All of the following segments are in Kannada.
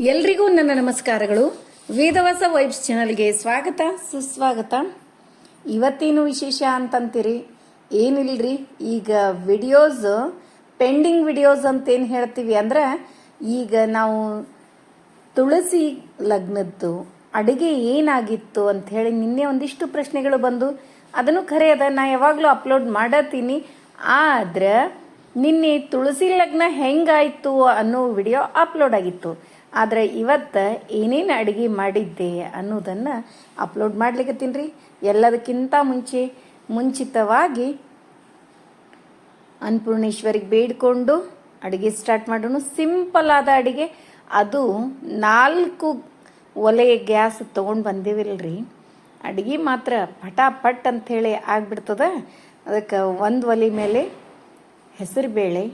ಎಲ್ರಿಗೂ ನನ್ನ ನಮಸ್ಕಾರಗಳು. ವೇದವಾಸ ವೈಬ್ಸ್ ಚಾನಲ್ಗೆ ಸ್ವಾಗತ. ಸುಸ್ವಾಗತ. ಇವತ್ತೇನು ವಿಶೇಷ ಅಂತಂತೀರಿ? ಏನಿಲ್ರಿ? ಈಗ ವಿಡಿಯೋಸ್ ಪೆಂಡಿಂಗ್ ವಿಡಿಯೋಸ್ ಅಂತ ಏನು ಹೇಳ್ತೀವಿ ಅಂದ್ರೆ, ಈಗ ನಾವು ತುಳಸಿ ಲಗ್ನದ್ದು, ಅಡುಗೆ ಏನಾಗಿತ್ತು ಅಂತ ಹೇಳಿ ನಿನ್ನೆ ಒಂದಿಷ್ಟು ಪ್ರಶ್ನೆಗಳು ಬಂದು ಅದನ್ನು ಖರೆ ಅದ ನಾ ಯಾವಾಗಲೂ ಅಪ್ಲೋಡ್ ಮಾಡತ್ತೀನಿ. ಆದ್ರೆ, ನಿನ್ನೆ ತುಳಸಿ ಲಗ್ನ ಹೆಂಗಾಯ್ತು ಅನ್ನೋ ವಿಡಿಯೋ ಅಪ್ಲೋಡ್ ಆಗಿತ್ತು. ಆದರೆ ಇವತ್ತು ಏನೇನು ಅಡುಗೆ ಮಾಡಿದ್ದೆ ಅನ್ನೋದನ್ನು ಅಪ್ಲೋಡ್ ಮಾಡ್ಲಿಕ್ಕತ್ತೀನಿ ರೀ. ಎಲ್ಲದಕ್ಕಿಂತ ಮುಂಚೆ ಮುಂಚಿತವಾಗಿ ಅನ್ನಪೂರ್ಣೇಶ್ವರಿಗೆ ಬೇಡಿಕೊಂಡು ಅಡುಗೆ ಸ್ಟಾರ್ಟ್ ಮಾಡೋಣ ಸಿಂಪಲ್ ಆದ ಅಡುಗೆ. ಅದು ನಾಲ್ಕು ಒಲೆ ಗ್ಯಾಸ್ ತೊಗೊಂಡು ಬಂದೇವಿಲ್ರಿ. ಅಡುಗೆ ಮಾತ್ರ ಪಟಾಪಟ್ ಅಂಥೇಳಿ ಆಗ್ಬಿಡ್ತದ. ಅದಕ್ಕೆ ಒಂದು ಒಲೆ ಮೇಲೆ ಹೆಸರು ಬೇಳೆ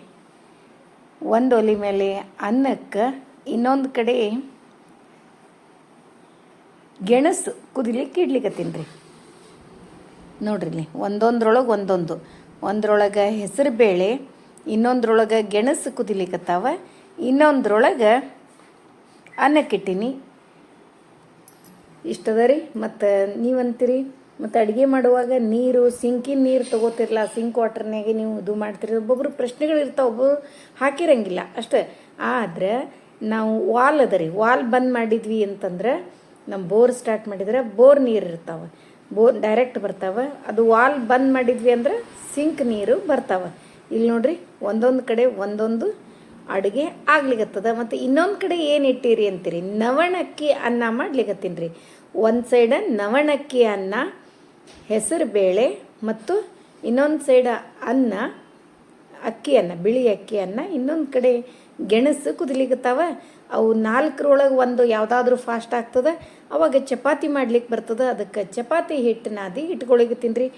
ಒಂದು ಒಲೆ ಮೇಲೆ ಅನ್ನಕ್ಕೆ ಇನ್ನೊಂದು ಕಡೆ ಗೆಣಸು ಕುದಿಲಿಕ್ಕೆ ಇಡ್ಲಿಕ್ಕತ್ತೀನಿ ರೀ ನೋಡ್ರಿ ಒಂದೊಂದ್ರೊಳಗೆ ಒಂದೊಂದು. ಒಂದ್ರೊಳಗೆ ಹೆಸರು ಬೇಳೆ ಇನ್ನೊಂದ್ರೊಳಗೆ ಗೆಣಸು ಕುದಿಲಿಕ್ಕತ್ತಾವ ಇನ್ನೊಂದ್ರೊಳಗೆ ಅನ್ನಕ್ಕಿಟ್ಟಿನಿ. ಇಷ್ಟದ ರೀ? ಮತ್ತು ನೀವಂತೀರಿ? ಮತ್ತು ಅಡುಗೆ ಮಾಡುವಾಗ ನೀರು ಸಿಂಕಿನ ನೀರು ತೊಗೋತಿರಲ್ಲ ಸಿಂಕ್ ವಾಟರ್ನಾಗೆ ನೀವು ಇದು ಮಾಡ್ತೀರಿ. ಒಬ್ಬೊಬ್ರು ಪ್ರಶ್ನೆಗಳು ಇರ್ತಾವೆ ಒಬ್ಬರು ಹಾಕಿರಂಗಿಲ್ಲ ಅಷ್ಟೇ. ಆದ್ರೆ ನಾವು ವಾಲ್ ಅದ ರೀ, ವಾಲ್ ಬಂದ್ ಮಾಡಿದ್ವಿ ಅಂತಂದ್ರೆ ನಮ್ಮ ಬೋರ್ ಸ್ಟಾರ್ಟ್ ಮಾಡಿದ್ರೆ ಬೋರ್ ನೀರು ಇರ್ತಾವೆ, ಬೋರ್ ಡೈರೆಕ್ಟ್ ಬರ್ತಾವೆ, ಅದು ವಾಲ್ ಬಂದ್ ಮಾಡಿದ್ವಿ ಅಂದ್ರೆ ಸಿಂಕ್ ನೀರು ಬರ್ತಾವೆ. ಇಲ್ಲಿ ನೋಡ್ರಿ ಒಂದೊಂದು ಕಡೆ ಒಂದೊಂದು ಅಡುಗೆ ಆಗ್ಲಿಗತ್ತದ ಮತ್ತು ಇನ್ನೊಂದು ಕಡೆ ಏನು ಇಟ್ಟಿರಿ ಅಂತೀರಿ? ನವಣಕ್ಕಿ ಅನ್ನ ಮಾಡ್ಲಿಕತ್ತೀನಿ ರೀ ಒಂದು ಸೈಡ ನವಣಕ್ಕಿ ಅನ್ನ, ಹೆಸರು ಬೇಳೆ ಮತ್ತು ಇನ್ನೊಂದು ಸೈಡ ಅನ್ನ, ಅಕ್ಕಿ ಅನ್ನ, ಬಿಳಿ ಅಕ್ಕಿ ಅನ್ನ ಇನ್ನೊಂದು ಕಡೆ ಗೆಣಸು ಕುದಲಿಗತ್ತಾವ ಅವು ನಾಲ್ಕರೊಳಗೆ ಒಂದು ಯಾವುದಾದ್ರೂ ಫಾಸ್ಟ್ ಆಗ್ತದೆ, ಅವಾಗ ಚಪಾತಿ ಮಾಡ್ಲಿಕ್ಕೆ ಬರ್ತದೆ, ಅದಕ್ಕೆ ಚಪಾತಿ ಹಿಟ್ಟು ನಾದಿ ಇಟ್ಕೊಳಿಕತ್ತೀನಿ ತಿನ್ರಿ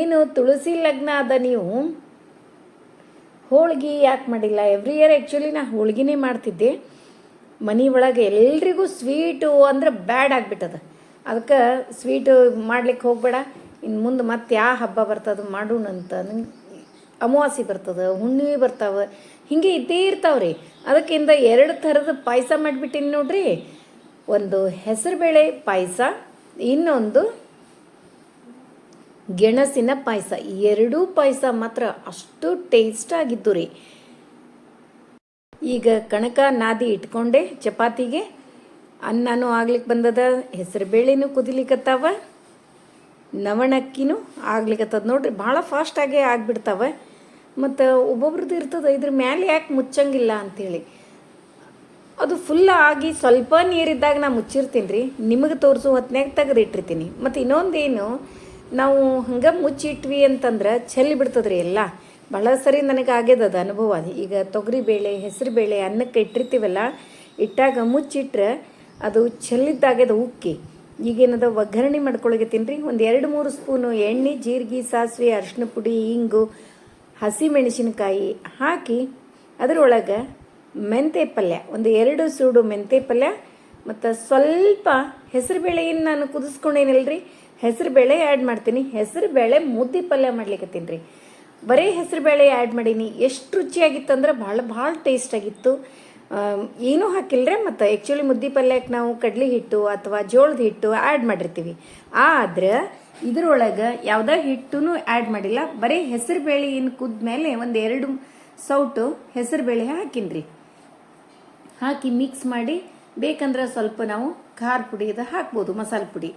ಏನು ತುಳಸಿ ಲಗ್ನ ಅದ ನೀವು? ಹೋಳ್ಗೆ ಯಾಕೆ ಮಾಡಿಲ್ಲ? ಎವ್ರಿ ಇಯರ್ ಆ್ಯಕ್ಚುಲಿ ನಾ ಹೋಳ್ಗಿನೇ ಮಾಡ್ತಿದ್ದೆ. ಮನೆ ಒಳಗೆ ಎಲ್ರಿಗೂ ಸ್ವೀಟು ಅಂದ್ರೆ ಬ್ಯಾಡ್ ಆಗಿಬಿಟ್ಟದ. ಅದಕ್ಕೆ ಸ್ವೀಟು ಮಾಡ್ಲಿಕ್ಕೆ ಹೋಗಬೇಡ ಇನ್ನು ಮುಂದೆ ಮತ್ತೆ ಯಾವ ಹಬ್ಬ ಬರ್ತದೆ, ಮಾಡೋಣಂತ ನಂಗೆ ಅಮಾವಾಸ್ಯೆ ಬರ್ತದೆ, ಹುಣ್ಣಿಮೆ ಬರ್ತಾವೆ ಹಿಂಗೆ ಇದ್ದೇ ಇರ್ತಾವ್ರಿ. ಅದಕ್ಕಿಂತ ಎರಡು ಥರದ ಪಾಯಸ ಮಾಡಿಬಿಟ್ಟಿನಿ ನೋಡ್ರಿ. ಒಂದು ಹೆಸರುಬೇಳೆ ಪಾಯಸ, ಇನ್ನೊಂದು ಗೆಣಸಿನ ಪಾಯಸ. ಎರಡೂ ಪಾಯಸ ಮಾತ್ರ ಅಷ್ಟು ಟೇಸ್ಟ್ ಆಗಿದ್ದು ರೀ. ಈಗ ಕಣಕ ನಾದಿ ಇಟ್ಕೊಂಡೆ ಚಪಾತಿಗೆ. ಅನ್ನನೂ ಆಗ್ಲಿಕ್ಕೆ ಬಂದದ, ಹೆಸರುಬೇಳೆನೂ ಕುದಿಲಿಕತ್ತಾವ. ನವಣಕ್ಕಿನೂ ಆಗ್ಲಿಕತ್ತದ ನೋಡ್ರಿ. ಭಾಳ ಫಾಸ್ಟಾಗೇ ಆಗ್ಬಿಡ್ತಾವ. ಮತ್ತು ಒಬ್ಬೊಬ್ರದ್ದು ಇರ್ತದೆ, ಇದ್ರ ಮ್ಯಾಲೆ ಯಾಕೆ ಮುಚ್ಚಂಗಿಲ್ಲ ಅಂಥೇಳಿ ಅದು ಫುಲ್ ಆಗಿ ಸ್ವಲ್ಪ ನೀರಿದ್ದಾಗ ನಾ ಮುಚ್ಚಿರ್ತೀನಿ ರೀ. ನಿಮಗೆ ತೋರಿಸೋ, ಹೊತ್ನ್ಯಾಗ ತೆಗೆದಿಟ್ಟಿರ್ತೀನಿ. ಮತ್ತು ಇನ್ನೊಂದೇನು, ನಾವು ಹಂಗೆ ಮುಚ್ಚಿಟ್ವಿ ಅಂತಂದ್ರೆ ಚೆಲ್ಲಿ ಬಿಡ್ತದ್ರಿ ಎಲ್ಲ. ಭಾಳ ಸರಿ ನನಗೆ ಆಗ್ಯದ ಅನುಭವ ಈಗ ತೊಗರಿ ಬೇಳೆ, ಹೆಸರು ಬೇಳೆ, ಅನ್ನಕ್ಕೆ ಇಟ್ಟಿರ್ತೀವಲ್ಲ, ಇಟ್ಟಾಗ ಮುಚ್ಚಿಟ್ರೆ ಅದು ಚೆಲ್ಲಿದ್ದಾಗ್ಯದ ಉಕ್ಕಿ. ಈಗೇನದ ಒಗ್ಗರಣೆ ಮಾಡ್ಕೊಳಗತ್ತೀನಿ ರೀ. ಒಂದು ಎರಡು ಮೂರು ಸ್ಪೂನು ಎಣ್ಣೆ, ಜೀರಿಗೆ, ಸಾಸಿವೆ ಅರಿಶಿನ ಪುಡಿ ಹಿಂಗು ಹಸಿ ಮೆಣಸಿನಕಾಯಿ ಹಾಕಿ ಅದರೊಳಗೆ ಮೆಂತೆ ಪಲ್ಯ, ಒಂದು ಎರಡು ಸೂಡು ಮೆಂತೆ ಪಲ್ಯ, ಮತ್ತು ಸ್ವಲ್ಪ ಹೆಸರುಬೇಳೆ ಬೇಳೆಯನ್ನು ನಾನು ಕುದಿಸ್ಕೊಂಡೇನಿಲ್ರಿ? ಹೆಸರುಬೇಳೆ ಆ್ಯಡ್ ಮಾಡ್ತೀನಿ. ಹೆಸರುಬೇಳೆ ಮುದ್ದೆ ಪಲ್ಯ ಮಾಡ್ಲಿಕ್ಕತ್ತೀನಿ ರೀ ಬರೀ ಹೆಸರುಬೇಳೆ ಆ್ಯಡ್ ಮಾಡೀನಿ. ಎಷ್ಟು ರುಚಿಯಾಗಿತ್ತಂದ್ರೆ ಭಾಳ ಭಾಳ ಟೇಸ್ಟ್ ಆಗಿತ್ತು ಏನೂ ರೀ ಮತ್ತು ಆ್ಯಕ್ಚುಲಿ ಮುದ್ದೆ ಪಲ್ಯಕ್ಕೆ ನಾವು ಕಡ್ಲೆ ಹಿಟ್ಟು ಅಥವಾ ಜೋಳದ ಹಿಟ್ಟು ಆ್ಯಡ್ ಮಾಡಿರ್ತೀವಿ. ಆದ್ರೆ ಇದ್ರೊಳಗೆ ಯಾವುದೇ ಹಿಟ್ಟು ಆ್ಯಡ್ ಮಾಡಿಲ್ಲ. ಬರೀ ಹೆಸರು ಬೇಳೆ ಏನು ಕುದ್ಮೇಲೆ ಒಂದು ಎರಡು ಸೌಟು ಹೆಸರು ಬೇಳೆ ಹಾಕಿನ್ರಿ. ಹಾಕಿ ಮಿಕ್ಸ್ ಮಾಡಿ ಬೇಕಂದ್ರೆ ಸ್ವಲ್ಪ ನಾವು ಖಾರ ಪುಡಿ ಇದು ಹಾಕ್ಬೋದು, ಮಸಾಲೆ ಪುಡಿ.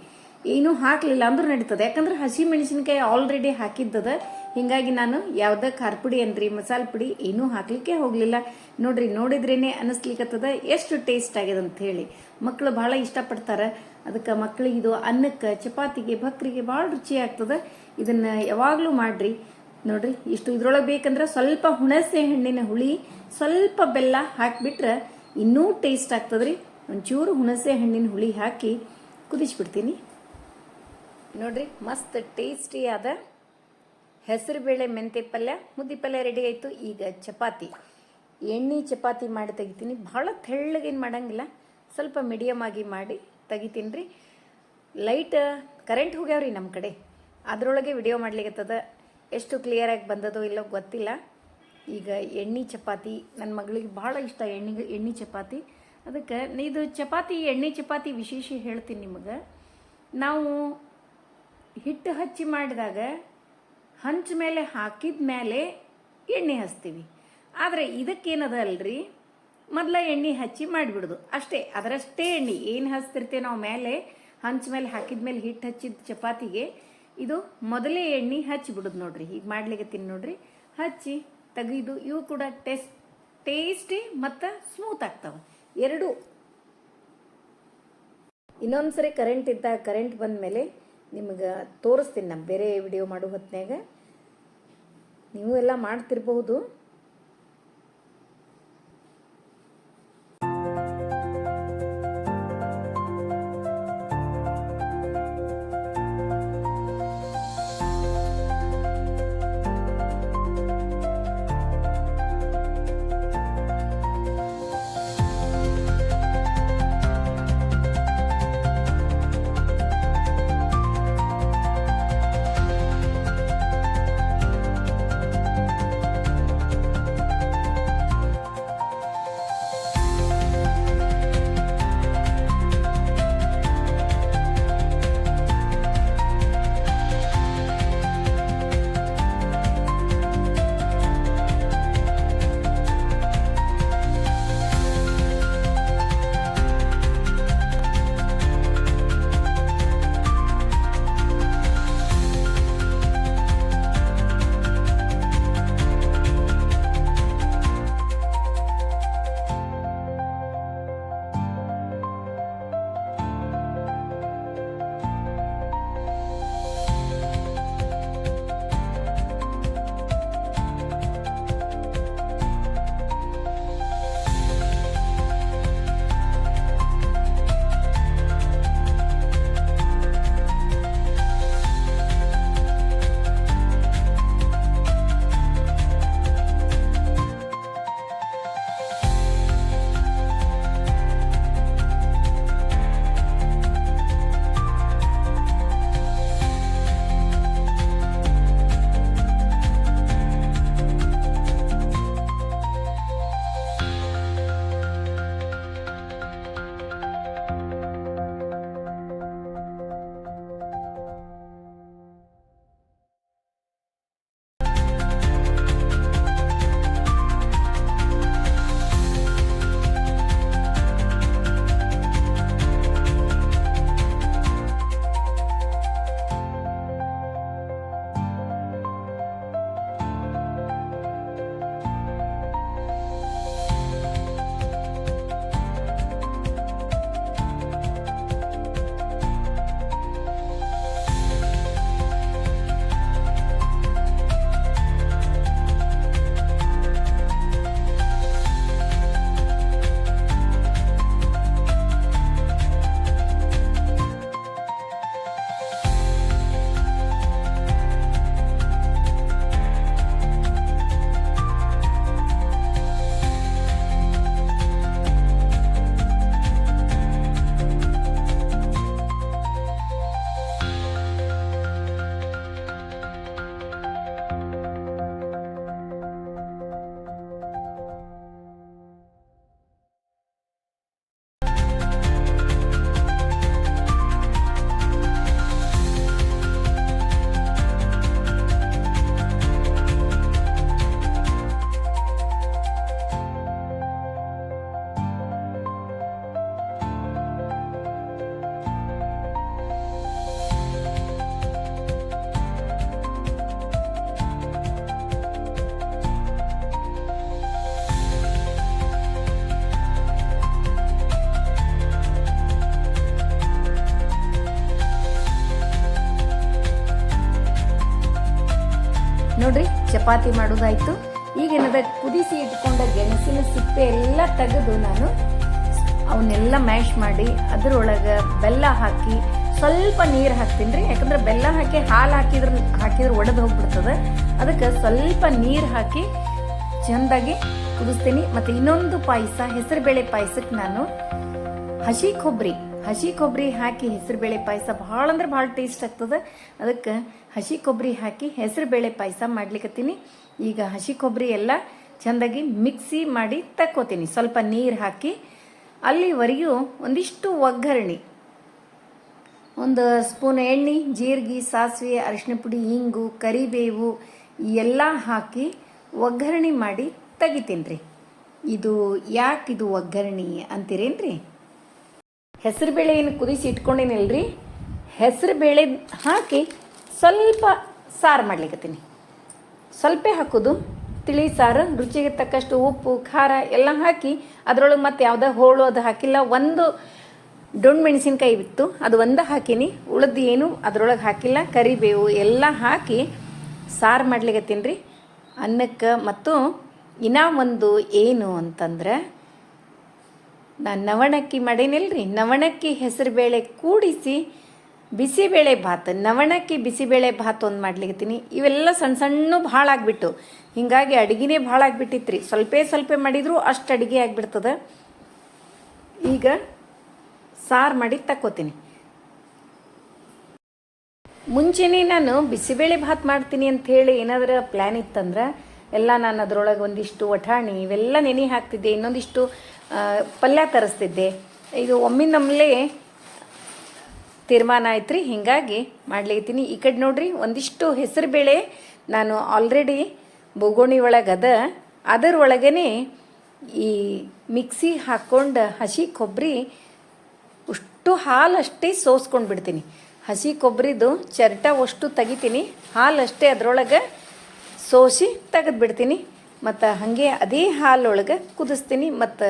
ಏನು ಹಾಕಲಿಲ್ಲ ಅಂದ್ರೂ ನಡೀತದೆ. ಯಾಕಂದ್ರೆ ಹಸಿ ಮೆಣಸಿನ್ಕಾಯಿ ಆಲ್ರೆಡಿ ಹಾಕಿದ್ದದ. ಹೀಗಾಗಿ ನಾನು ಯಾವುದೇ ಖಾರ ಪುಡಿ ಅನ್ರಿ ಮಸಾಲೆ ಪುಡಿ ಏನೂ ಹಾಕ್ಲಿಕ್ಕೆ ಹೋಗಲಿಲ್ಲ. ನೋಡ್ರಿ, ನೋಡಿದ್ರೇನೆ ಅನಿಸ್ಲಿಕ್ಕತ್ತದ ಎಷ್ಟು ಟೇಸ್ಟ್ ಆಗ್ಯದ ಅಂತ ಹೇಳಿ ಮಕ್ಕಳು ಭಾಳ ಇಷ್ಟಪಡ್ತಾರೆ. ಅದಕ್ಕೆ ಮಕ್ಕಳಿಗೆ ಇದು ಅನ್ನಕ್ಕೆ, ಚಪಾತಿಗೆ, ಭಕ್ರಿಗೆ ಭಾಳ ರುಚಿ ಆಗ್ತದೆ ಇದನ್ನು ಯಾವಾಗಲೂ ಮಾಡಿರಿ. ನೋಡ್ರಿ, ಇಷ್ಟು ಇದ್ರೊಳಗೆ ಬೇಕಂದ್ರೆ ಸ್ವಲ್ಪ ಹುಣಸೆ ಹಣ್ಣಿನ ಹುಳಿ, ಸ್ವಲ್ಪ ಬೆಲ್ಲ ಹಾಕಿಬಿಟ್ರೆ ಇನ್ನೂ ಟೇಸ್ಟ್ ಆಗ್ತದ್ರಿ. ಒಂಚೂರು ಹುಣಸೆ ಹಣ್ಣಿನ ಹುಳಿ ಹಾಕಿ ಕುದಿಸ್ಬಿಡ್ತೀನಿ. ನೋಡ್ರಿ, ಮಸ್ತ್ ಟೇಸ್ಟಿ ಆದ ಹೆಸರುಬೇಳೆ ಮೆಂತೆ ಪಲ್ಯ, ಮುದ್ದೆ ಪಲ್ಯ ರೆಡಿ ಆಯಿತು. ಈಗ ಚಪಾತಿ. ಎಣ್ಣೆ ಚಪಾತಿ ಮಾಡಿ ತೆಗಿತೀನಿ. ಭಾಳ ತೆಳ್ಳಗೇನು ಮಾಡಂಗಿಲ್ಲ. ಸ್ವಲ್ಪ ಮೀಡಿಯಮ್ ಆಗಿ ಮಾಡಿ ತೆಗಿತೀನಿ ರೀ. ಲೈಟ್ ಕರೆಂಟ್ ಹೋಗ್ಯಾವ್ರಿ ನಮ್ಮ ಕಡೆ. ಅದರೊಳಗೆ ವಿಡಿಯೋ ಮಾಡ್ಲಿಕ್ಕತ್ತದ ಎಷ್ಟು ಕ್ಲಿಯರಾಗಿ ಬಂದದೋ ಇಲ್ಲೋ ಗೊತ್ತಿಲ್ಲ. ಈಗ ಎಣ್ಣೆ ಚಪಾತಿ ನನ್ನ ಮಗಳಿಗೆ ಭಾಳ ಇಷ್ಟ ಎಣ್ಣೆ ಎಣ್ಣೆ ಚಪಾತಿ. ಅದಕ್ಕೆ ಇದು ಚಪಾತಿ, ಎಣ್ಣೆ ಚಪಾತಿ ವಿಶೇಷ ಹೇಳ್ತೀನಿ ನಿಮಗೆ. ನಾವು ಹಿಟ್ಟು ಹಚ್ಚಿ ಮಾಡಿದಾಗ ಹಂಚ ಮೇಲೆ ಹಾಕಿದ ಮೇಲೆ ಎಣ್ಣೆ ಹಚ್ತೀವಿ. ಆದರೆ ಇದಕ್ಕೇನದ ಅಲ್ರಿ? ಮೊದಲ ಎಣ್ಣೆ ಹಚ್ಚಿ ಮಾಡಿಬಿಡೋದು. ಅಷ್ಟೇ, ಅದರಷ್ಟೇ ಎಣ್ಣೆ. ಏನು ಹಚ್ತಿರ್ತೀವಿ ನಾವು ಮೇಲೆ ಹಂಚ ಮೇಲೆ, ಹಾಕಿದ ಮೇಲೆ ಹಿಟ್ಟು ಹಚ್ಚಿದ ಚಪಾತಿಗೆ ಇದು ಮೊದಲೇ ಎಣ್ಣೆ ಹಚ್ಚಿಬಿಡೋದು ನೋಡ್ರಿ. ಈಗ ಮಾಡ್ಲಿಕ್ಕತ್ತೀನಿ ನೋಡ್ರಿ. ಹಚ್ಚಿ ತೆಗೆದು ಇವು ಕೂಡ ಟೇಸ್ಟ್ ಟೇಸ್ಟಿ ಮತ್ತು ಸ್ಮೂತ್ ಆಗ್ತಾವೆ. ಎರಡು. ಇನ್ನೊಂದ್ಸರಿ ಕರೆಂಟ್ ಇದ್ದಾಗ ಕರೆಂಟ್ ಬಂದ ಮೇಲೆ ನಿಮಗೆ ತೋರಿಸ್ತೀನಿ. ನಮ್ಮ ಬೇರೆ ವಿಡಿಯೋ ಮಾಡೋ ಹೊತ್ನ್ಯಾಗ. ನೀವು ಎಲ್ಲ ಮಾಡ್ತಿರ್ಬಹುದು. ನೋಡ್ರಿ, ಚಪಾತಿ ಮಾಡೋದಾಯ್ತು. ಈಗ ಏನದ, ಕುದಿಸಿ ಇಟ್ಕೊಂಡ ಗೆಣಸಿನ ಸಿಪ್ಪೆ ಎಲ್ಲ ತೆಗೆದು ನಾನು ಅವನ್ನೆಲ್ಲ ಮ್ಯಾಶ್ ಮಾಡಿ ಅದರೊಳಗೆ ಬೆಲ್ಲ ಹಾಕಿ ಸ್ವಲ್ಪ ನೀರು ಹಾಕ್ತೀನಿ ರೀ. ಯಾಕಂದ್ರೆ ಬೆಲ್ಲ ಹಾಕಿ, ಹಾಲು ಹಾಕಿದ್ರ, ಹಾಕಿದ್ರೆ ಒಡೆದು ಹೋಗ್ಬಿಡ್ತದೆ. ಅದಕ್ಕೆ ಸ್ವಲ್ಪ ನೀರು ಹಾಕಿ ಚೆಂದಾಗಿ ಕುದಿಸ್ತೀನಿ. ಮತ್ತು ಇನ್ನೊಂದು ಪಾಯಸ, ಹೆಸರುಬೇಳೆ ಪಾಯಸಕ್ಕೆ ನಾನು ಹಸಿ ಕೊಬ್ಬರಿ ಹಸಿ ಕೊಬ್ಬರಿ ಹಾಕಿ ಹೆಸರುಬೇಳೆ ಪಾಯಸ ಭಾಳ ಅಂದ್ರೆ ಭಾಳ ಟೇಸ್ಟ್ ಆಗ್ತದೆ. ಅದಕ್ಕೆ ಹಸಿ ಕೊಬ್ಬರಿ ಹಾಕಿ ಹೆಸರುಬೇಳೆ ಪಾಯಸ ಮಾಡ್ಲಿಕ್ಕತ್ತೀನಿ ಈಗ ಹಸಿ ಕೊಬ್ಬರಿ ಎಲ್ಲ ಚೆಂದಾಗಿ ಮಿಕ್ಸಿ ಮಾಡಿ ತಕ್ಕೋತೀನಿ. ಸ್ವಲ್ಪ ನೀರು ಹಾಕಿ ಅಲ್ಲಿವರೆಗೂ ಒಂದಿಷ್ಟು ಒಗ್ಗರಣೆ. ಒಂದು ಸ್ಪೂನ್ ಎಣ್ಣೆ, ಜೀರಿಗೆ, ಸಾಸಿವೆ, ಅರಿಶಿನ ಪುಡಿ, ಇಂಗು, ಕರಿಬೇವು ಎಲ್ಲ ಹಾಕಿ ಒಗ್ಗರಣೆ ಮಾಡಿ ತೆಗಿತೀನಿ ರೀ ಇದು ಯಾಕಿದು ಅಂತೀರೇನು ಅಂತೀರೇನ್ರಿ? ಹೆಸರುಬೇಳೆ ಏನು ಕುದಿಸಿ ಇಟ್ಕೊಂಡಿನಲ್ರಿ? ಹೆಸರುಬೇಳೆ ಹಾಕಿ ಸ್ವಲ್ಪ ಸಾರು ಮಾಡ್ಲಿಕ್ಕತ್ತೀನಿ ಸ್ವಲ್ಪ ಹಾಕೋದು, ತಿಳಿ ಸಾರು, ರುಚಿಗೆ ತಕ್ಕಷ್ಟು ಉಪ್ಪು, ಖಾರ ಎಲ್ಲ ಹಾಕಿ ಅದರೊಳಗೆ ಮತ್ತೆ ಯಾವುದೇ ಹೋಳು ಅದು ಹಾಕಿಲ್ಲ, ಒಂದು ಡೊಣ್ ಮೆಣಸಿನ್ಕಾಯಿ ಬಿತ್ತು ಅದು ಒಂದು ಹಾಕೀನಿ. ಉಳಿದು ಏನು ಅದರೊಳಗೆ ಹಾಕಿಲ್ಲ, ಕರಿಬೇವು ಎಲ್ಲ ಹಾಕಿ ಸಾರು ಮಾಡ್ಲಿಕತ್ತೀನಿ ರೀ ಅನ್ನಕ್ಕೆ ಮತ್ತು ಇನ್ನೂ ಒಂದು ಏನು ಅಂತಂದ್ರೆ ನಾನು ನವಣಕ್ಕಿ ಮಾಡೇನಿಲ್ರಿ? ನವಣಕ್ಕಿ ಹೆಸರುಬೇಳೆ ಕೂಡಿಸಿ ಬಿಸಿಬೇಳೆ ಭಾತ್. ನವಣಕ್ಕಿ ಬಿಸಿಬೇಳೆ ಭಾತ್ ಒಂದು ಮಾಡ್ಲಿಕತ್ತೀನಿ. ಇವೆಲ್ಲ ಸಣ್ಣ ಸಣ್ಣ ಭಾಳ ಆಗಿಬಿಟ್ಟು. ಹೀಗಾಗಿ ಅಡುಗೆನೇ ಭಾಳ ಆಗಿಬಿಟ್ಟಿತ್ರಿ. ಸ್ವಲ್ಪ ಸ್ವಲ್ಪ ಮಾಡಿದರೂ ಅಷ್ಟು ಅಡುಗೆ ಆಗಿಬಿಡ್ತದೆ. ಈಗ ಸಾರು ಮಾಡಿ ತಕ್ಕೋತೀನಿ. ಮುಂಚೆನೇ ನಾನು ಬಿಸಿಬೇಳೆ ಭಾತ್ ಮಾಡ್ತೀನಿ ಅಂತ ಹೇಳಿ ಏನಾದರೂ ಪ್ಲ್ಯಾನ್ ಇತ್ತಂದ್ರೆ, ಎಲ್ಲ ನಾನು ಅದರೊಳಗೆ ಒಂದಿಷ್ಟು ವಠಾಣಿ, ಇವೆಲ್ಲ ನೆನೆ ಹಾಕ್ತಿದ್ದೆ. ಇನ್ನೊಂದಿಷ್ಟು ಪಲ್ಯ ತರಿಸ್ತಿದ್ದೆ. ಇದು ಒಮ್ಮಿಂದೊಮ್ಮಲೆ ತೀರ್ಮಾನ ಆಯ್ತು ರೀ ಹೀಗಾಗಿ ಮಾಡ್ಲಿಕತ್ತೀನಿ. ಈ ಕಡೆ ನೋಡ್ರಿ, ಒಂದಿಷ್ಟು ಹೆಸರುಬೇಳೆ ನಾನು ಆಲ್ರೆಡಿ ಬೋಗೋಣಿ ಒಳಗೆ ಅದ. ಅದರ ಒಳಗೇ ಈ ಮಿಕ್ಸಿ ಹಾಕ್ಕೊಂಡು ಹಸಿ ಕೊಬ್ಬರಿ ಅಷ್ಟು ಹಾಲು ಅಷ್ಟೇ ಸೋಸ್ಕೊಂಡು ಬಿಡ್ತೀನಿ. ಹಸಿ ಕೊಬ್ಬರಿದು ಚರಟ ಅಷ್ಟು ತೆಗಿತೀನಿ. ಹಾಲು ಅಷ್ಟೇ ಅದರೊಳಗೆ ಸೋಸಿ ತೆಗೆದು ಬಿಡ್ತೀನಿ ಮತ್ತು ಹಾಗೆ ಅದೇ ಹಾಲೊಳಗೆ ಕುದಿಸ್ತೀನಿ ಮತ್ತು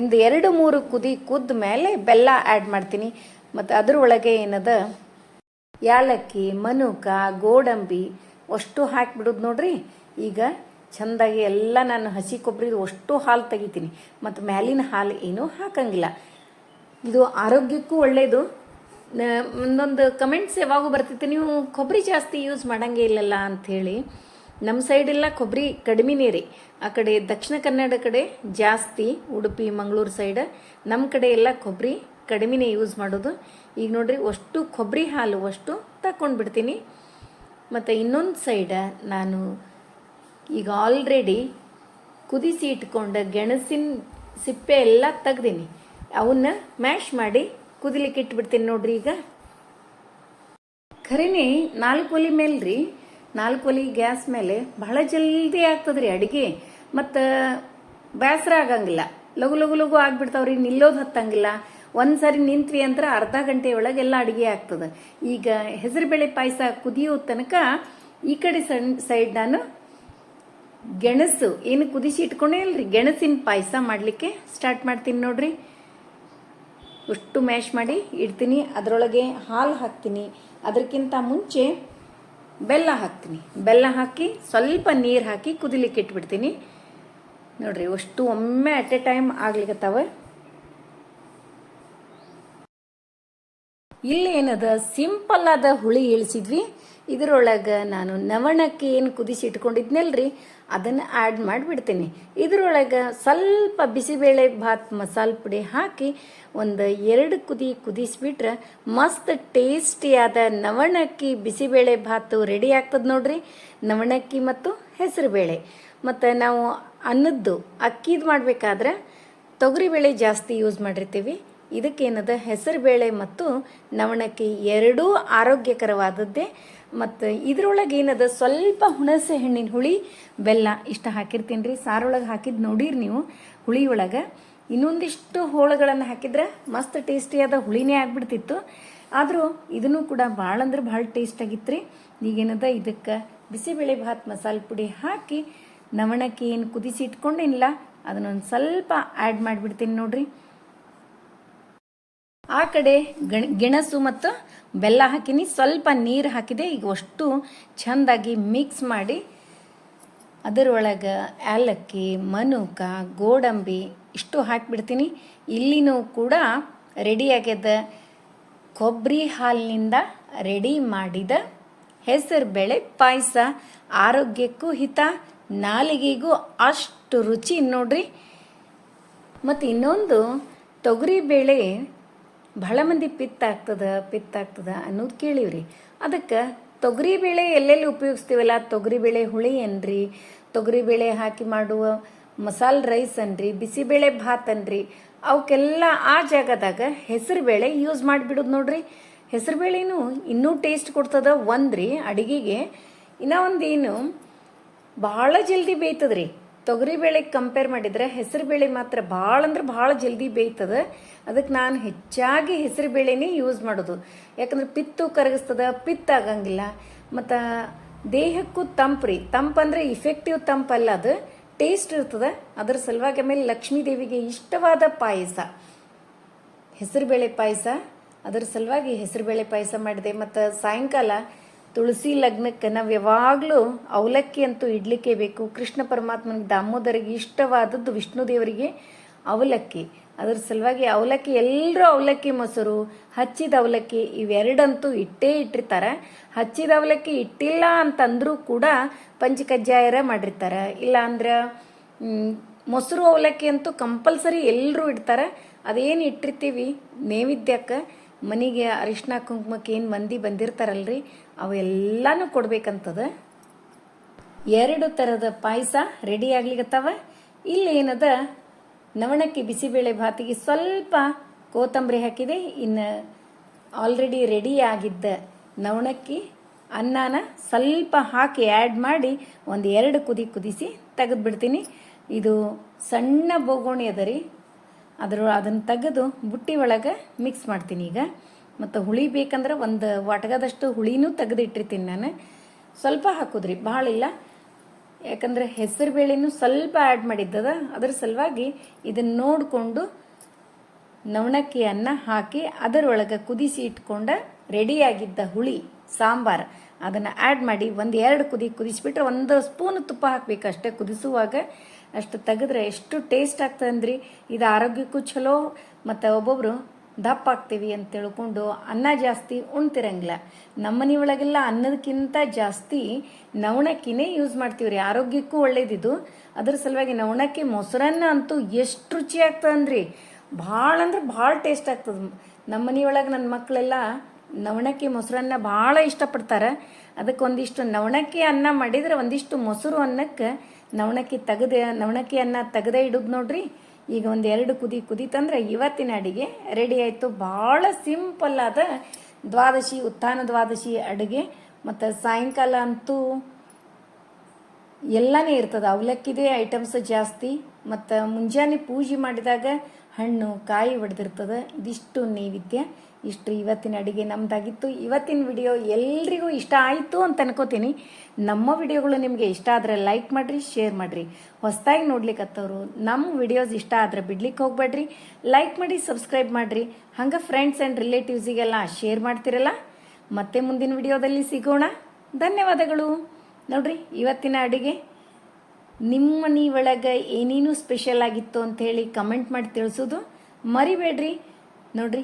ಒಂದು ಎರಡು ಮೂರು ಕುದಿ ಕುದ್ದ ಮೇಲೆ ಬೆಲ್ಲ ಆ್ಯಡ್ ಮಾಡ್ತೀನಿ. ಮತ್ತು ಅದರೊಳಗೆ ಏನದ? ಯಾಲಕ್ಕಿ, ಮನುಕ, ಗೋಡಂಬಿ ಅಷ್ಟು ಹಾಕಿಬಿಡೋದು ನೋಡ್ರಿ. ಈಗ ಚೆಂದಾಗಿ ಎಲ್ಲ ನಾನು ಹಸಿ ಕೊಬ್ಬರಿದು ಅಷ್ಟು ಹಾಲು ತೆಗಿತೀನಿ. ಮತ್ತು ಮ್ಯಾಲಿನ ಹಾಲು ಏನೂ ಹಾಕಂಗಿಲ್ಲ. ಇದು ಆರೋಗ್ಯಕ್ಕೂ ಒಳ್ಳೆಯದು ಒಂದೊಂದು ಕಮೆಂಟ್ಸ್ ಯಾವಾಗೂ ಬರ್ತೈತೆ ನೀವು ಕೊಬ್ಬರಿ ಜಾಸ್ತಿ ಯೂಸ್ ಮಾಡಂಗೇ ಇಲ್ಲಲ್ಲ ಅಂಥೇಳಿ ನಮ್ಮ ಸೈಡೆಲ್ಲ ಕೊಬ್ಬರಿ ಕಡಿಮೆನೇ ರೀ ಆ ಕಡೆ ದಕ್ಷಿಣ ಕನ್ನಡ ಕಡೆ ಜಾಸ್ತಿ, ಉಡುಪಿ, ಮಂಗಳೂರು ಸೈಡ್ ನಮ್ಮ ಕಡೆ ಎಲ್ಲ ಕೊಬ್ಬರಿ ಕಡಿಮೆನೇ ಯೂಸ್ ಮಾಡೋದು. ಈಗ ನೋಡ್ರಿ, ಅಷ್ಟು ಕೊಬ್ಬರಿ ಹಾಲು ಅಷ್ಟು ತಕ್ಕೊಂಡು ಬಿಡ್ತೀನಿ. ಮತ್ತು ಇನ್ನೊಂದು ಸೈಡ ನಾನು ಈಗ ಆಲ್ರೆಡಿ ಕುದಿಸಿ ಇಟ್ಕೊಂಡ ಗೆಣಸಿನ ಸಿಪ್ಪೆ ಎಲ್ಲ ತೆಗ್ದೀನಿ. ಅವನ್ನ ಮ್ಯಾಶ್ ಮಾಡಿ ಕುದಿಲಿಕ್ಕೆ ಇಟ್ಬಿಡ್ತೀನಿ ನೋಡ್ರಿ ಈಗ. ಖರೇನೆ, ನಾಲ್ಕು ಒಲಿ ಮೇಲೆ ನಾಲ್ಕು ಒಲಿ ಗ್ಯಾಸ್ ಮೇಲೆ ಬಹಳ ಜಲ್ದಿ ಆಗ್ತದ್ರಿ ಅಡುಗೆ. ಮತ್ತು ಬೇಸರ ಆಗಂಗಿಲ್ಲ. ಲಘು ಲಘು ಲಘು ಆಗ್ಬಿಡ್ತಾವ್ರಿ, ನಿಲ್ಲೋದು ಹತ್ತಂಗಿಲ್ಲ. ಒಂದು ನಿಂತ್ವಿ ಅಂದ್ರೆ ಅರ್ಧ ಗಂಟೆ ಒಳಗೆಲ್ಲ ಅಡುಗೆ ಆಗ್ತದೆ. ಈಗ ಹೆಸರುಬೇಳೆ ಪಾಯಸ ಕುದಿಯೋ ತನಕ ಈ ಕಡೆ ಸಣ್ಣ ಸೈಡ್ ನಾನು ಗೆಣಸು, ಏನು ಕುದಿಸಿ ಇಟ್ಕೊಂಡೇ ಇಲ್ರಿ, ಗೆಣಸಿನ ಪಾಯಸ ಮಾಡಲಿಕ್ಕೆ ಸ್ಟಾರ್ಟ್ ಮಾಡ್ತೀನಿ ನೋಡ್ರಿ. ಅಷ್ಟು ಮ್ಯಾಶ್ ಮಾಡಿ ಇಡ್ತೀನಿ. ಅದರೊಳಗೆ ಹಾಲು ಹಾಕ್ತೀನಿ. ಅದಕ್ಕಿಂತ ಮುಂಚೆ ಬೆಲ್ಲ ಹಾಕ್ತೀನಿ. ಬೆಲ್ಲ ಹಾಕಿ ಸ್ವಲ್ಪ ನೀರು ಹಾಕಿ ಕುದಿಲಿಕ್ಕೆ ಇಟ್ಬಿಡ್ತೀನಿ. ನೋಡ್ರಿ, ಅಷ್ಟು ಒಮ್ಮೆ ಅಟ್ ಎ ಟೈಮ್ ಆಗ್ಲಿಕತ್ತಾವ. ಇಲ್ಲಿ ಏನದ ಸಿಂಪಲ್ ಆದ ಹುಳಿ ಇಳಿಸಿದ್ವಿ. ಇದರೊಳಗೆ ನಾನು ನವಣಕ್ಕೆ ಏನು ಕುದಿಸಿ ಇಟ್ಕೊಂಡಿದ್ನಲ್ರಿ, ಅದನ್ನು ಆ್ಯಡ್ ಮಾಡಿಬಿಡ್ತೀನಿ. ಇದರೊಳಗೆ ಸ್ವಲ್ಪ ಬಿಸಿಬೇಳೆ ಭಾತ್ ಮಸಾಲೆ ಪುಡಿ ಹಾಕಿ ಒಂದು ಎರಡು ಕುದಿ ಕುದಿಸಿಬಿಟ್ರೆ ಮಸ್ತ್ ಟೇಸ್ಟಿಯಾದ ನವಣಕ್ಕಿ ಬಿಸಿಬೇಳೆ ಭಾತು ರೆಡಿ ಆಗ್ತದೆ ನೋಡ್ರಿ. ನವಣಕ್ಕಿ ಮತ್ತು ಹೆಸರುಬೇಳೆ. ಮತ್ತು ನಾವು ಅನ್ನದ್ದು, ಅಕ್ಕಿದು ಮಾಡಬೇಕಾದ್ರೆ ತೊಗರಿಬೇಳೆ ಜಾಸ್ತಿ ಯೂಸ್ ಮಾಡಿರ್ತೀವಿ. ಇದಕ್ಕೇನದ? ಹೆಸರುಬೇಳೆ ಮತ್ತು ನವಣಕ್ಕಿ ಎರಡೂ ಆರೋಗ್ಯಕರವಾದದ್ದೇ. ಮತ್ತು ಇದ್ರೊಳಗೆ ಏನದ? ಸ್ವಲ್ಪ ಹುಣಸೆ ಹಣ್ಣಿನ ಹುಳಿ, ಬೆಲ್ಲ ಇಷ್ಟ ಹಾಕಿರ್ತೀನಿ ರೀ. ಸಾರೊಳಗೆ ಹಾಕಿದ್ದು ನೋಡಿರಿ ನೀವು ಹುಳಿ ಒಳಗೆ ಇನ್ನೊಂದಿಷ್ಟು ಹೋಳುಗಳನ್ನು ಹಾಕಿದ್ರೆ ಮಸ್ತ್ ಟೇಸ್ಟಿಯಾದ ಹುಳಿನೇ ಆಗಿಬಿಡ್ತಿತ್ತು. ಆದರೂ ಇದನ್ನು ಕೂಡ ಭಾಳ ಅಂದ್ರೆ ಭಾಳ ಟೇಸ್ಟ್ ಆಗಿತ್ತು ರೀ. ಈಗೇನದ ಇದಕ್ಕೆ ಬಿಸಿಬೇಳೆ ಭಾತ್ ಮಸಾಲೆ ಪುಡಿ ಹಾಕಿ ನವಣಕ್ಕೆ ಏನು ಕುದಿಸಿ ಇಟ್ಕೊಂಡೇನಿಲ್ಲ, ಅದನ್ನೊಂದು ಸ್ವಲ್ಪ ಆ್ಯಡ್ ಮಾಡಿಬಿಡ್ತೀನಿ ನೋಡ್ರಿ. ಆ ಕಡೆ ಗಣ, ಗೆಣಸು ಮತ್ತು ಬೆಲ್ಲ ಹಾಕಿನಿ ಸ್ವಲ್ಪ ನೀರು ಹಾಕಿದೆ. ಈಗ ಅಷ್ಟು ಚೆಂದಾಗಿ ಮಿಕ್ಸ್ ಮಾಡಿ ಅದರೊಳಗೆ ಏಲಕ್ಕಿ, ಮನುಕ, ಗೋಡಂಬಿ ಇಷ್ಟು ಹಾಕಿಬಿಡ್ತೀನಿ. ಇಲ್ಲಿನೂ ಕೂಡ ರೆಡಿ ಆಗ್ಯದ ಕೊಬ್ಬರಿ ಹಾಲಿನಿಂದ ರೆಡಿ ಮಾಡಿದ ಹೆಸರು ಬೇಳೆ ಪಾಯಸ. ಆರೋಗ್ಯಕ್ಕೂ ಹಿತ, ನಾಲಿಗೆಗೂ ಅಷ್ಟು ರುಚಿ ನೋಡ್ರಿ. ಮತ್ತು ಇನ್ನೊಂದು ತೊಗರಿ ಬೇಳೆ ಬಹಳ ಮಂದಿ ಪಿತ್ತಾಗ್ತದ ಪಿತ್ತಾಗ್ತದ ಅನ್ನೋದು ಕೇಳಿವ್ರಿ. ಅದಕ್ಕೆ ತೊಗರಿ ಬೇಳೆ ಎಲ್ಲೆಲ್ಲಿ ಉಪಯೋಗಿಸ್ತೀವಲ್ಲ? ತೊಗರಿ ಬೇಳೆ ಹುಳಿ ಅನ್ರಿ ತೊಗರಿ ಬೇಳೆ ಹಾಕಿ ಮಾಡುವ ಮಸಾಲೆ ರೈಸ್ ಅನ್ರಿ ಬಿಸಿಬೇಳೆ ಭಾತ್ ಅನ್ರಿ. ಅವಕ್ಕೆಲ್ಲ ಆ ಜಾಗದಾಗ ಹೆಸರುಬೇಳೆ ಯೂಸ್ ಮಾಡಿಬಿಡೋದು ನೋಡ್ರಿ. ಹೆಸರುಬೇಳೆನೂ ಇನ್ನೂ ಟೇಸ್ಟ್ ಕೊಡ್ತದ ಒಂದ್ರಿ ಅಡಿಗೆಗೆ. ಇನ್ನೂ ಒಂದೇನು ಭಾಳ ಜಲ್ದಿ ಬೇಯ್ತದ್ರಿ. ತೊಗರಿ ಬೇಳೆಗೆ ಕಂಪೇರ್ ಮಾಡಿದ್ರೆ ಹೆಸರು ಬೇಳೆ ಮಾತ್ರ ಭಾಳ ಅಂದ್ರೆ ಭಾಳ ಜಲ್ದಿ ಬೇಯ್ತದೆ. ಅದಕ್ಕೆ ನಾನು ಹೆಚ್ಚಾಗಿ ಹೆಸರು ಬೇಳೆನೇ ಯೂಸ್ ಮಾಡೋದು. ಯಾಕಂದ್ರೆ ಪಿತ್ತು ಕರಗಿಸ್ತದ ಪಿತ್ತಾಗಂಗಿಲ್ಲ ಮತ್ತು ದೇಹಕ್ಕೂ ತಂಪು ತಂಪ್ರಿ ತಂಪಂದ್ರೆ ಇಫೆಕ್ಟಿವ್ ತಂಪಲ್ಲ ಅದು. ಟೇಸ್ಟ್ ಇರ್ತದೆ. ಅದರ ಸಲುವಾಗಿ ಆಮೇಲೆ ಲಕ್ಷ್ಮೀ ದೇವಿಗೆ ಇಷ್ಟವಾದ ಪಾಯಸ. ಹೆಸರುಬೇಳೆ ಪಾಯಸ. ಅದರ ಸಲುವಾಗಿ ಹೆಸರುಬೇಳೆ ಪಾಯಸ ಮಾಡಿದೆ. ಮತ್ತು ಸಾಯಂಕಾಲ ತುಳಸಿ ಲಗ್ನಕ್ಕೆ ನಾವು ಯಾವಾಗಲೂ ಅವಲಕ್ಕಿ ಅಂತೂ ಇಡ್ಲಿಕ್ಕೆ ಬೇಕು. ಕೃಷ್ಣ ಪರಮಾತ್ಮನಿಗೆ ದಾಮೋದರಿಗೆ ಇಷ್ಟವಾದದ್ದು ವಿಷ್ಣು ದೇವರಿಗೆ ಅವಲಕ್ಕಿ. ಅದರ ಸಲುವಾಗಿ ಅವಲಕ್ಕಿ ಎಲ್ಲರೂ ಅವಲಕ್ಕಿ ಮೊಸರು, ಹಚ್ಚಿದ ಅವಲಕ್ಕಿ ಇವೆರಡಂತೂ ಇಟ್ಟೇ ಇಟ್ಟಿರ್ತಾರೆ. ಹಚ್ಚಿದ ಅವಲಕ್ಕಿ ಇಟ್ಟಿಲ್ಲ ಅಂತಂದ್ರೂ ಕೂಡ ಪಂಚಕಜ್ಜಾಯರ ಮಾಡಿರ್ತಾರೆ. ಇಲ್ಲ ಅಂದ್ರೆ ಮೊಸರು ಅವಲಕ್ಕಿ ಅಂತೂ ಕಂಪಲ್ಸರಿ ಎಲ್ಲರೂ ಇಡ್ತಾರೆ. ಅದೇನು ಇಟ್ಟಿರ್ತೀವಿ, ನೈವೇದ್ಯಕ್ಕೆ ಮನೆಗೆ ಅರಿಶಿನ ಕುಂಕುಮಕ್ಕೆ ಏನು ಮಂದಿ ಬಂದಿರ್ತಾರಲ್ರಿ. ಅವೆಲ್ಲನೂ ಕೊಡ್ಬೇಕಂತದ? ಎರಡು ಥರದ ಪಾಯಸ ರೆಡಿ ಆಗ್ಲಿಕತ್ತಾವ? ಇಲ್ಲಿ ಏನದ ನವಣಕ್ಕಿ ಬಿಸಿಬೇಳೆ ಭಾತಿಗೆ ಸ್ವಲ್ಪ ಕೋತಂಬರಿ ಹಾಕಿದೆ. ಇನ್ನು ಆಲ್ರೆಡಿ ರೆಡಿ ಆಗಿದ್ದ ನವಣಕ್ಕಿ, ಅನ್ನನ ಸ್ವಲ್ಪ ಹಾಕಿ ಆ್ಯಡ್ ಮಾಡಿ ಒಂದು ಎರಡು ಕುದಿ ಕುದಿಸಿ ತೆಗೆದ್ಬಿಡ್ತೀನಿ. ಇದು ಸಣ್ಣ ಬೋಗೋಣಿ ಅದ ರೀ ಅದರ, ಅದನ್ನು ತೆಗೆದು ಬುಟ್ಟಿ ಒಳಗೆ ಮಿಕ್ಸ್ ಮಾಡ್ತೀನಿ ಈಗ. ಮತ್ತು ಹುಳಿ ಬೇಕಂದ್ರೆ ಒಂದು ವಾಟಗದಷ್ಟು ಹುಳಿನೂ ತೆಗೆದಿಟ್ಟಿರ್ತೀನಿ ನಾನು. ಸ್ವಲ್ಪ ಹಾಕೋದ್ರಿ, ಭಾಳ ಇಲ್ಲ. ಯಾಕಂದರೆ ಹೆಸರು ಬೇಳೆನೂ ಸ್ವಲ್ಪ ಆ್ಯಡ್ ಮಾಡಿದ್ದದ, ಅದ್ರ ಸಲುವಾಗಿ ಇದನ್ನು ನೋಡಿಕೊಂಡು ನವಣಕ್ಕಿಯನ್ನು ಹಾಕಿ ಅದರೊಳಗೆ ಕುದಿಸಿ ಇಟ್ಕೊಂಡ ರೆಡಿಯಾಗಿದ್ದ ಹುಳಿ, ಸಾಂಬಾರು, ಅದನ್ನು ಆ್ಯಡ್ ಮಾಡಿ ಒಂದು ಎರಡು ಕುದಿ ಕುದಿಸಿಬಿಟ್ರೆ ಒಂದು ಸ್ಪೂನ್ ತುಪ್ಪ ಹಾಕ್ಬೇಕು ಅಷ್ಟೇ. ಕುದಿಸುವಾಗ ಅಷ್ಟು ತೆಗೆದ್ರೆ ಎಷ್ಟು ಟೇಸ್ಟ್ ಆಗ್ತದೆ ಅಂದ್ರಿ ಇದು ಆರೋಗ್ಯಕ್ಕೂ ಚಲೋ ಮತ್ತು ಒಬ್ಬೊಬ್ಬರು ದಪ್ಪ ಆಗ್ತೀವಿ ಅಂತ ತಿಳ್ಕೊಂಡು ಅನ್ನ ಜಾಸ್ತಿ ಉಣ್ತಿರಂಗಿಲ್ಲ. ನಮ್ಮ ಮನೆ ಒಳಗೆಲ್ಲ ಅನ್ನದಕ್ಕಿಂತ ಜಾಸ್ತಿ ನವಣಕ್ಕಿನೇ ಯೂಸ್ ಮಾಡ್ತೀವಿ ರೀ. ಆರೋಗ್ಯಕ್ಕೂ ಒಳ್ಳೇದಿದು ಅದ್ರ ಸಲುವಾಗಿ ನವಣಕ್ಕಿ, ಮೊಸರನ್ನ ಅಂತೂ ಎಷ್ಟು ರುಚಿ ಆಗ್ತದಂದ್ರಿ ಭಾಳ ಅಂದ್ರೆ ಭಾಳ ಟೇಸ್ಟ್ ಆಗ್ತದೆ. ನಮ್ಮ ಮನೆಯೊಳಗೆ ನನ್ನ ಮಕ್ಕಳೆಲ್ಲ ನವಣಕ್ಕಿ, ಮೊಸರನ್ನ ಭಾಳ ಇಷ್ಟಪಡ್ತಾರೆ. ಅದಕ್ಕೆ ಒಂದಿಷ್ಟು ನವಣಕ್ಕಿ ಅನ್ನ ಮಾಡಿದ್ರೆ ಒಂದಿಷ್ಟು ಮೊಸರು ಅನ್ನಕ್ಕೆ ನವಣಕ್ಕಿ ತೆಗೆದ, ನವಣಕ್ಕಿ ಅನ್ನ ತೆಗೆದೇ ಇಡುದು ನೋಡ್ರಿ. ಈಗ ಒಂದು ಎರಡು ಕುದಿ ಕುದಿತಂದ್ರೆ ಇವತ್ತಿನ ಅಡಿಗೆ ರೆಡಿ ಆಯಿತು. ಭಾಳ ಸಿಂಪಲ್ ಆದ ದ್ವಾದಶಿ, ಉತ್ಥಾನ ದ್ವಾದಶಿ ಅಡುಗೆ. ಮತ್ತು ಸಾಯಂಕಾಲ ಅಂತೂ ಎಲ್ಲನೇ ಇರ್ತದೆ. ಅವಲಕ್ಕಿದೇ ಐಟಮ್ಸ್ ಜಾಸ್ತಿ. ಮತ್ತು ಮುಂಜಾನೆ ಪೂಜೆ ಮಾಡಿದಾಗ ಹಣ್ಣು, ಕಾಯಿ ಒಡೆದಿರ್ತದೆ ಇದಿಷ್ಟು ನೈವೇದ್ಯ. ಇಷ್ಟು ಇವತ್ತಿನ ಅಡುಗೆ ನಮ್ಮದಾಗಿತ್ತು ಇವತ್ತಿನ ವಿಡಿಯೋ ಎಲ್ರಿಗೂ ಇಷ್ಟ ಆಯಿತು ಅಂತ ಅನ್ಕೋತೀನಿ. ನಮ್ಮ ವಿಡಿಯೋಗಳು ನಿಮಗೆ ಇಷ್ಟ ಆದರೆ ಲೈಕ್ ಮಾಡಿರಿ ಶೇರ್ ಮಾಡಿರಿ. ಹೊಸದಾಗಿ ನೋಡ್ಲಿಕ್ಕತ್ತವರು ನಮ್ಮ ವಿಡಿಯೋಸ್ ಇಷ್ಟ ಆದರೆ ಬಿಡ್ಲಿಕ್ಕೆ ಹೋಗ್ಬೇಡ್ರಿ ಲೈಕ್ ಮಾಡಿ ಸಬ್ಸ್ಕ್ರೈಬ್ ಮಾಡಿರಿ. ಹಂಗೆ ಫ್ರೆಂಡ್ಸ್ ಆ್ಯಂಡ್ ರಿಲೇಟಿವ್ಸಿಗೆಲ್ಲ ಶೇರ್ ಮಾಡ್ತಿರಲ್ಲ? ಮತ್ತೆ ಮುಂದಿನ ವಿಡಿಯೋದಲ್ಲಿ ಸಿಗೋಣ. ಧನ್ಯವಾದಗಳು. ನೋಡ್ರಿ, ಇವತ್ತಿನ ಅಡುಗೆ ನಿಮ್ಮ ಮನೆ ಒಳಗೆ ಏನೇನು ಸ್ಪೆಷಲ್ ಆಗಿತ್ತು ಅಂತ ಹೇಳಿ ಕಮೆಂಟ್ ಮಾಡಿ ತಿಳಿಸೋದು ಮರಿಬೇಡ್ರಿ. ನೋಡ್ರಿ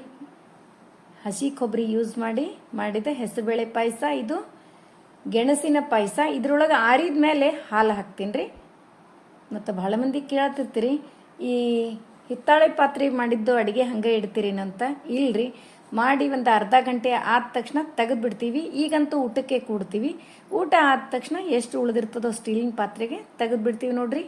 ಹಸಿ ಕೊಬ್ಬರಿ ಯೂಸ್ ಮಾಡಿ, ಮಾಡಿದ ಹೆಸರುಬೇಳೆ ಪಾಯಸ ಇದು. ಗೆಣಸಿನ ಪಾಯಸ. ಇದ್ರೊಳಗೆ ಆರಿದ ಮೇಲೆ ಹಾಲು ಹಾಕ್ತೀನಿ ರೀ ಮತ್ತು ಭಾಳ ಮಂದಿ ಕೇಳ್ತಿರ್ತೀರಿ, ಈ ಹಿತ್ತಾಳೆ ಪಾತ್ರೆ ಮಾಡಿದ್ದು ಅಡುಗೆ ಹಂಗೆ ಇಡ್ತೀರೇನಂತ ಇಲ್ರಿ. ಮಾಡಿ ಒಂದು ಅರ್ಧ ಗಂಟೆ ಆದ ತಕ್ಷಣ ತೆಗೆದು ಬಿಡ್ತೀವಿ. ಈಗಂತೂ ಊಟಕ್ಕೆ ಕೂಡ್ತೀವಿ. ಊಟ ಆದ ತಕ್ಷಣ ಎಷ್ಟು ಉಳಿದಿರ್ತದೋ ಸ್ಟೀಲಿನ ಪಾತ್ರೆಗೆ ತೆಗೆದು ಬಿಡ್ತೀವಿ ನೋಡ್ರಿ.